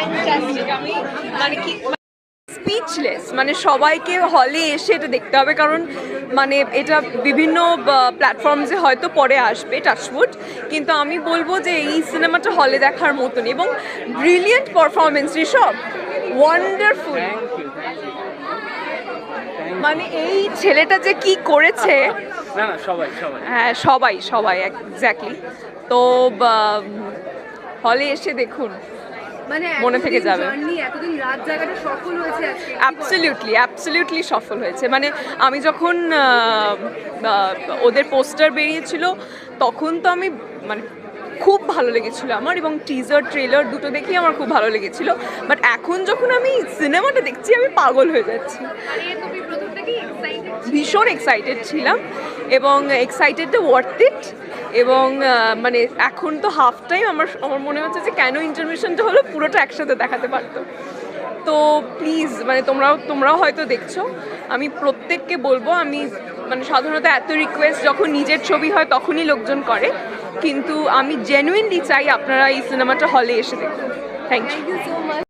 আমি মানে কি স্পিচলেস মানে সবাইকে হলে এসে এটা দেখতে হবে কারণ মানে এটা বিভিন্ন প্ল্যাটফর্মসে হয়তো পরে আসবে টাচউড কিন্তু আমি বলব যে এই সিনেমাটা হলে দেখার মতন এবং ব্রিলিয়েন্ট পারফরমেন্স ঋষভ ওয়ান্ডারফুল মানে এই ছেলেটা যে কি করেছে? না না সবাই সবাই। হ্যাঁ সবাই সবাই এক্স্যাক্টলি তো হলে এসে দেখুন। মানে মনে থেকে যাবে। অ্যাবসলিউটলি অ্যাবসলিউটলি সফল হয়েছে মানে আমি যখন ওদের পোস্টার বেরিয়েছিল তখন তো আমি মানে খুব ভালো লেগেছিল আমার এবং টিজার ট্রেলার দুটো দেখেই আমার খুব ভালো লেগেছিল। বাট এখন যখন আমি সিনেমাটা দেখছি আমি পাগল হয়ে যাচ্ছি। ভীষণ এক্সাইটেড ছিলাম এবং এক্সাইটেডটা ওয়ার্থ ইট এবং মানে এখন তো হাফ টাইম আমার আমার মনে হচ্ছে যে কেন ইন্টারমিশনটা হলো পুরোটা একসাথে দেখাতে পারতো তো প্লিজ মানে তোমরাও তোমরাও হয়তো দেখছ, আমি প্রত্যেককে বলব, আমি মানে সাধারণত এত রিকোয়েস্ট যখন নিজের ছবি হয় তখনই লোকজন করে, কিন্তু আমি জেনুইনলি চাই আপনারা এই সিনেমাটা হলে এসে দেখুন। Thank you so much